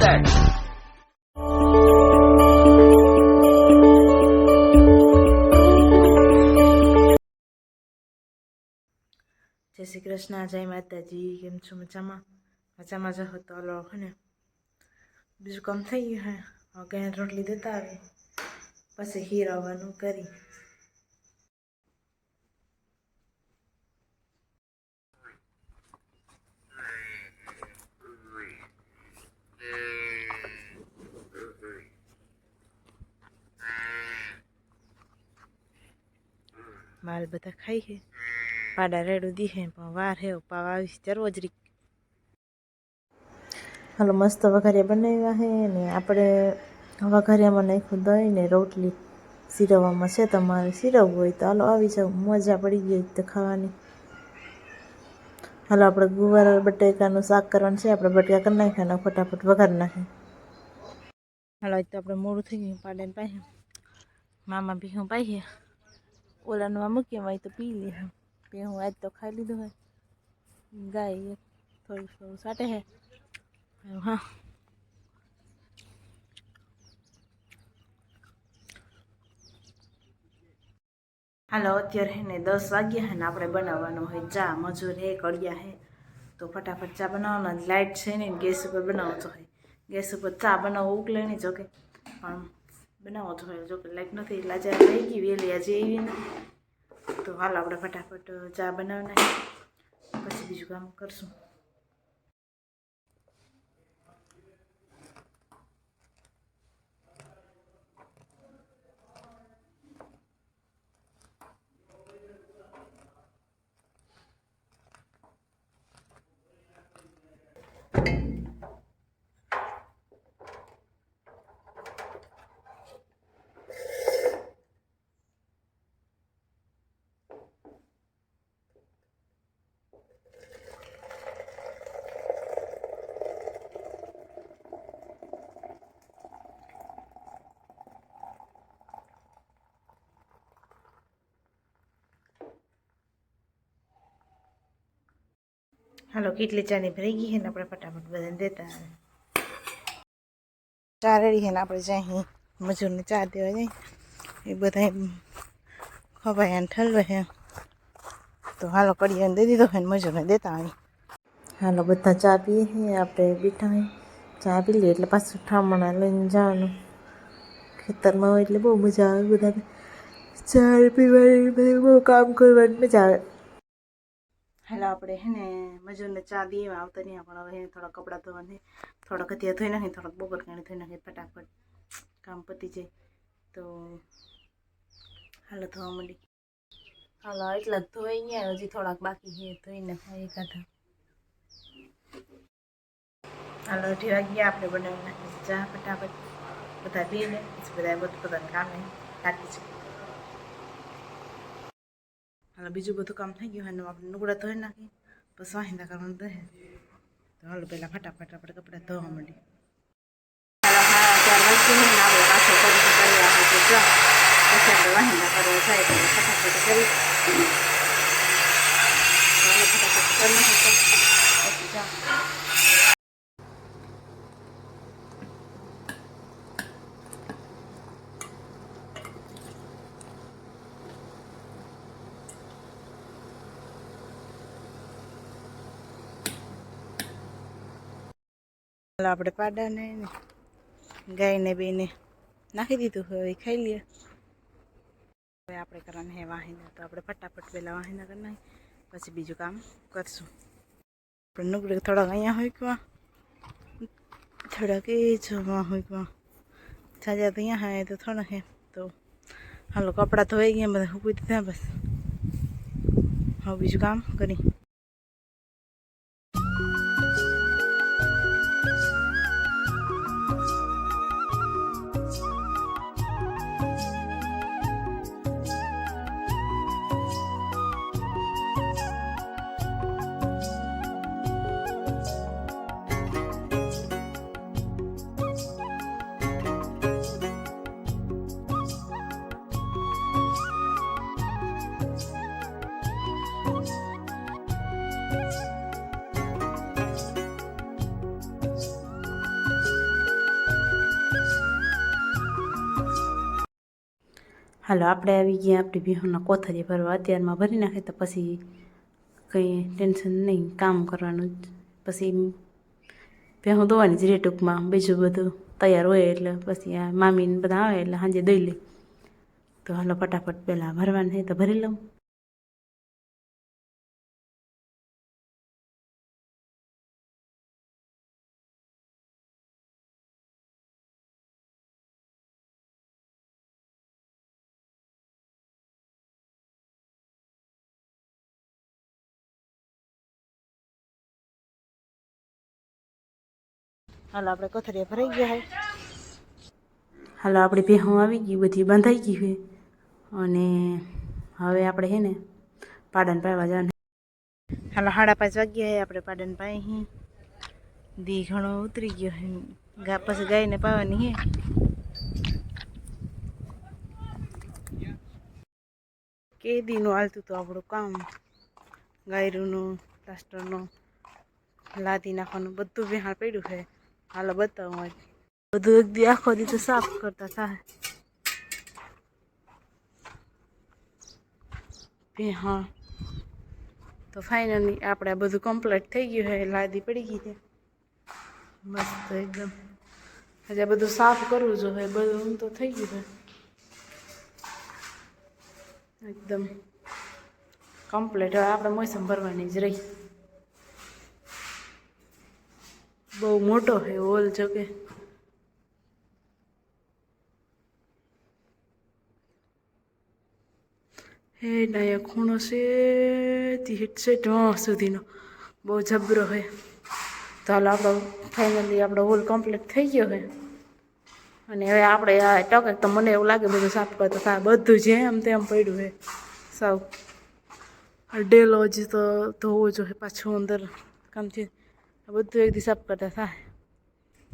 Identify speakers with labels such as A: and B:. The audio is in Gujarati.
A: that.
B: જય શ્રી કૃષ્ણ, જય માતાજી. કેમ છો? મજામાં? મજામાં જો તો લો ને? બીજું કામ થઈ ગયું હે? હવે રોટલી દેતા આવે? પછી હીરાવાનું કરી. માલ બધા ખાઈ હે પાડા રેડું દીહે પણ વાર હે પાવા આવીશ ચરવો જ રીક હાલો મસ્ત વઘારિયા બનાવ્યા હે ને આપણે વઘારિયામાં નાખ્યું દહીં ને રોટલી સિરવવામાં છે તમારે સિરવવું હોય તો હાલો આવી જાવ મજા પડી ગઈ તો ખાવાની હાલો આપણે ગુવાર બટેકાનું શાક કરવાનું છે આપણે બટેકા કરી નાખ્યા ફટાફટ વઘારી નાખે હાલો તો આપણે મોડું થઈ ગયું પાડાને પાસે મામા ભીહું પાઈએ ઓલાનું આ મૂકીએ હોય તો પી લે ભીહું આજ તો ખાઈ લીધું હોય ગાય થોડું થોડું સાટે હે હા હાલો અત્યારે હે ને દસ વાગ્યા હે ને આપણે બનાવવાનું હોય ચા મજૂર હે કડિયા હે તો ફટાફટ ચા બનાવવાનો લાઇટ છે ને ગેસ ઉપર બનાવતો હોય ગેસ ઉપર ચા બનાવવું ઉકલે નહીં જોકે પણ બનાવવો તો હોય જોકે લાઇટ નથી, એટલે આજે રહી ગઈ વહેલી, આજે એવી નથી તો હાલ આપણે ફટાફટ ચા બનાવી નાખીએ, પછી બીજું કામ કરશું. હાલો, કેટલી ચાની ભરી ગઈ છે ને આપણે ફટાફટ બધાને દેતા ચા રેડી છે ને આપણે જાય મજૂરને ચા દેવા જાય. એ બધા ખવાય અને ઠલવે છે. તો હાલો કડિયાને દઈ દીધો છે ને મજૂરને દેતા આવી. હાલો, બધા ચા પીએ હે આપણે બેઠા હોય ચા પી લઈએ એટલે પાછું ઠામણા લઈને જવાનું. ખેતરમાં હોય એટલે બહુ મજા આવે બધાને. ચા પીવાની બહુ કામ કરવાની મજા આવે. હાલો, આપણે હે ને મજૂરને ચા દઈએ આવતા નહીં પણ હવે થોડા કપડાં ધોવાને થોડાક અત્યારે ધોઈ નાખીએ થોડાક બપોર કાણી ધોઈ નાખીએ ફટાફટ કામ પતી જાય. તો હાલો, ધોવા માંડી. હાલો, એટલા ધોઈ ગયા, હજી થોડાક બાકી છે, ધોઈ નાખાય એકાદા હાલો, અઢી વાગ્યા, આપણે બનાવી નાખીએ ચા ફટાફટ. બધા પી લે પછી બધા બધું બધાને કામે લાગી છે. હાલો બીજું બધું કામ થઈ ગયું અને આપણે નુકડા ધોઈ નાખી પછી વાહિંદા કરવાનું રહે. તો હાલો પહેલાં ફટાફટ આપણે કપડાં ધોવા માંડી હાલો હા ચાર વાગી ને આપણે પાછો કરી કરવા હોય તો ચા પછી આપણે વાહિંદા કરવા જાય તો ફટાફટ કરી હાલો ફટાફટ કરી નાખી પછી જા હાલો આપણે પાડાને ગાયને બેને નાખી દીધું હવે ખાઈ લઈએ હવે આપણે કરવાનું હે વાહિના, તો આપણે ફટાફટ પહેલાં વાહિના કરી નાખી પછી બીજું કામ કરશું. આપણે નુકડે થોડાક અહીંયા હોય કે થોડાક એ જવા હોય કે જાજા તો અહીંયા હાય તો થોડાક હે, તો હાલો કપડાં ધોઈ ગયા, બધા ઊભી દીધા બસ. હવે બીજું કામ કરી
A: હાલો, આપણે આવી ગયા, આપણી બિહોના કોથળી ભરવા. અત્યારમાં ભરી નાખે તો પછી કંઈ ટેન્શન નહીં, કામ કરવાનું જ. પછી ભેહું દોવાની જ રે ટૂંકમાં, બીજું બધું તૈયાર હોય એટલે પછી આ મામીને બધા આવે એટલે સાંજે દઈ લે. તો હાલો, ફટાફટ પહેલાં ભરવાનું છે તો ભરી લઉં.
B: હાલો, આપણે કોથળીએ ભરાઈ ગયા હોય
A: હાલો, આપણી ભેહું આવી ગઈ, બધી બંધાઈ ગઈ હોય અને હવે આપણે છે ને પાડન પાવા જવાનું
B: હાલો, સાડા પાંચ વાગ્યા હે, આપણે પાડન પાઈ હી. દી ઘણો ઉતરી ગયો હે. ગા, પછી ગાયને પાવાની હે. કે દીનું હાલતું હતું આપણું કામ. ગાયરુંનું, પ્લાસ્ટરનું, લાદી નાખવાનું બધું વિહાણ પડ્યું છે હાલો બતાવું આજ. બધું એક દી આખો દી તો સાફ કરતા થાય હા. તો ફાઇનલી આપણે આ બધું કમ્પ્લીટ થઈ ગયું છે, લાદી પડી ગઈ છે. મસ્ત એકદમ. હજી બધું સાફ કરવું જોઈએ બધું તો થઈ ગયું છે. એકદમ. કમ્પ્લીટ હવે આપણે મોસમ ભરવાની જ રહી. બહુ મોટો છે, હોલ જો કે. હે નાયા ખૂણો છે તી હિટ છે ઢો સુધીનો. બહુ જબરો છે. તો હાલ આપણો ફાઇનલી આપણો હોલ કમ્પ્લીટ થઈ ગયો છે. અને હવે આપણે આ ટકે તો મને એવું લાગે બધું સાફ કરતા થાય બધું જેમ તેમ પડ્યું છે. સાવ. ડેલો હજી તો ધોવો જોઈએ પાછું અંદર કામથી. આ બધું એક દી સાફ કરતા થાય